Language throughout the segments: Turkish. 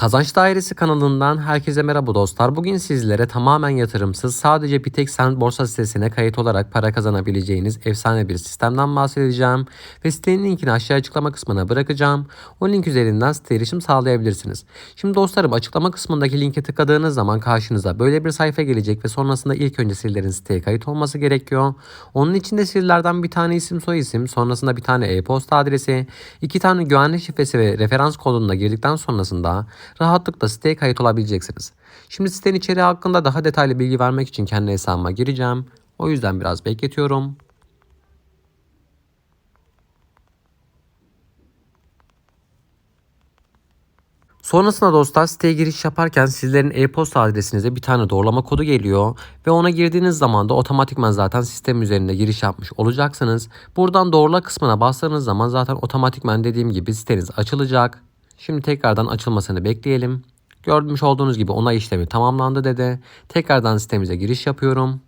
Kazanç Dairesi kanalından herkese merhaba dostlar. Bugün sizlere tamamen yatırımsız sadece bir tek sen borsa sitesine kayıt olarak para kazanabileceğiniz efsane bir sistemden bahsedeceğim. Ve sitenin linkini aşağı açıklama kısmına bırakacağım. O link üzerinden site erişim sağlayabilirsiniz. Şimdi dostlarım açıklama kısmındaki linke tıkladığınız zaman karşınıza böyle bir sayfa gelecek ve sonrasında ilk önce sizlerin siteye kayıt olması gerekiyor. Onun için de sizlerden bir tane isim soy isim sonrasında bir tane e-posta adresi, iki tane güvenlik şifresi ve referans kodunu da girdikten sonrasında rahatlıkla siteye kayıt olabileceksiniz. Şimdi sitenin içeriği hakkında daha detaylı bilgi vermek için kendi hesabıma gireceğim. O yüzden biraz bekletiyorum. Sonrasında dostlar siteye giriş yaparken sizlerin e-posta adresinize bir tane doğrulama kodu geliyor ve ona girdiğiniz zaman da otomatikman zaten sistem üzerinde giriş yapmış olacaksınız. Buradan doğrula kısmına bastığınız zaman zaten otomatikman dediğim gibi siteniz açılacak. Şimdi tekrardan açılmasını bekleyelim. Görmüş olduğunuz gibi onay işlemi tamamlandı dedi. Tekrardan sitemize giriş yapıyorum.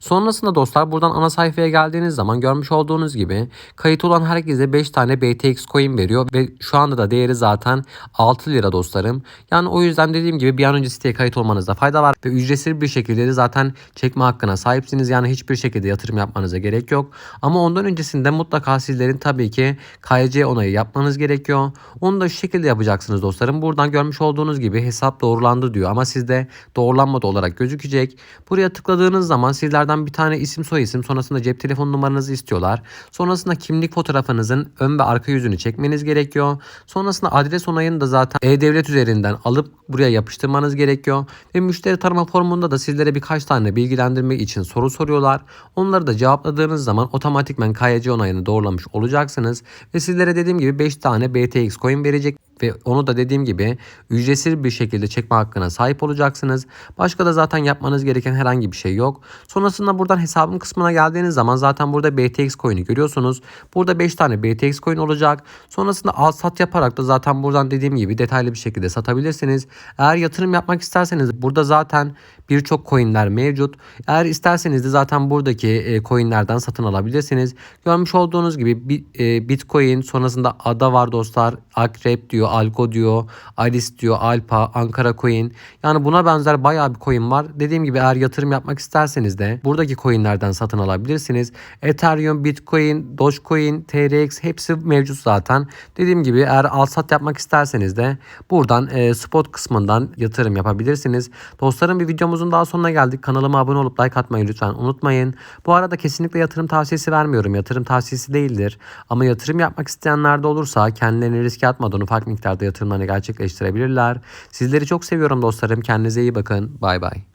Sonrasında dostlar buradan ana sayfaya geldiğiniz zaman görmüş olduğunuz gibi kayıt olan herkese 5 tane BTX coin veriyor ve şu anda da değeri zaten 6 lira dostlarım. Yani o yüzden dediğim gibi bir an önce siteye kayıt olmanızda fayda var ve ücretsiz bir şekilde de zaten çekme hakkına sahipsiniz. Yani hiçbir şekilde yatırım yapmanıza gerek yok. Ama ondan öncesinde mutlaka sizlerin tabii ki KYC onayı yapmanız gerekiyor. Onu da şu şekilde yapacaksınız dostlarım. Buradan görmüş olduğunuz gibi hesap doğrulandı diyor ama sizde doğrulanmadı olarak gözükecek. Buraya tıkladığınız zaman sizler bir tane isim soy isim sonrasında cep telefon numaranızı istiyorlar. Sonrasında kimlik fotoğrafınızın ön ve arka yüzünü çekmeniz gerekiyor. Sonrasında adres onayını da zaten e-devlet üzerinden alıp buraya yapıştırmanız gerekiyor. Ve müşteri tarama formunda da sizlere birkaç tane bilgilendirme için soru soruyorlar. Onları da cevapladığınız zaman otomatikmen KYC onayını doğrulamış olacaksınız. Ve sizlere dediğim gibi 5 tane BTX coin verecek ve onu da dediğim gibi ücretsiz bir şekilde çekme hakkına sahip olacaksınız. Başka da zaten yapmanız gereken herhangi bir şey yok. Sonrasında buradan hesabım kısmına geldiğiniz zaman zaten burada BTX coin'i görüyorsunuz. Burada 5 tane BTX coin olacak. Sonrasında al sat yaparak da zaten buradan dediğim gibi detaylı bir şekilde satabilirsiniz. Eğer yatırım yapmak isterseniz burada zaten birçok coinler mevcut. Eğer isterseniz de zaten buradaki e, coinlerden satın alabilirsiniz. Görmüş olduğunuz gibi e, Bitcoin sonrasında ADA var dostlar. Akrep diyor, Algo diyor, Alice diyor, Alpa, Ankara Coin. Yani buna benzer bayağı bir coin var. Dediğim gibi eğer yatırım yapmak isterseniz de buradaki coinlerden satın alabilirsiniz. Ethereum, Bitcoin, Dogecoin, TRX hepsi mevcut zaten. Dediğim gibi eğer al sat yapmak isterseniz de buradan e, spot kısmından yatırım yapabilirsiniz. Dostlarım bir videomuzun daha sonuna geldik. Kanalıma abone olup like atmayı lütfen unutmayın. Bu arada kesinlikle yatırım tavsiyesi vermiyorum. Yatırım tavsiyesi değildir. Ama yatırım yapmak isteyenler de olursa kendilerini riske atmadan ufak miktarda yatırımlarını gerçekleştirebilirler. Sizleri çok seviyorum dostlarım. Kendinize iyi bakın. Bay bay.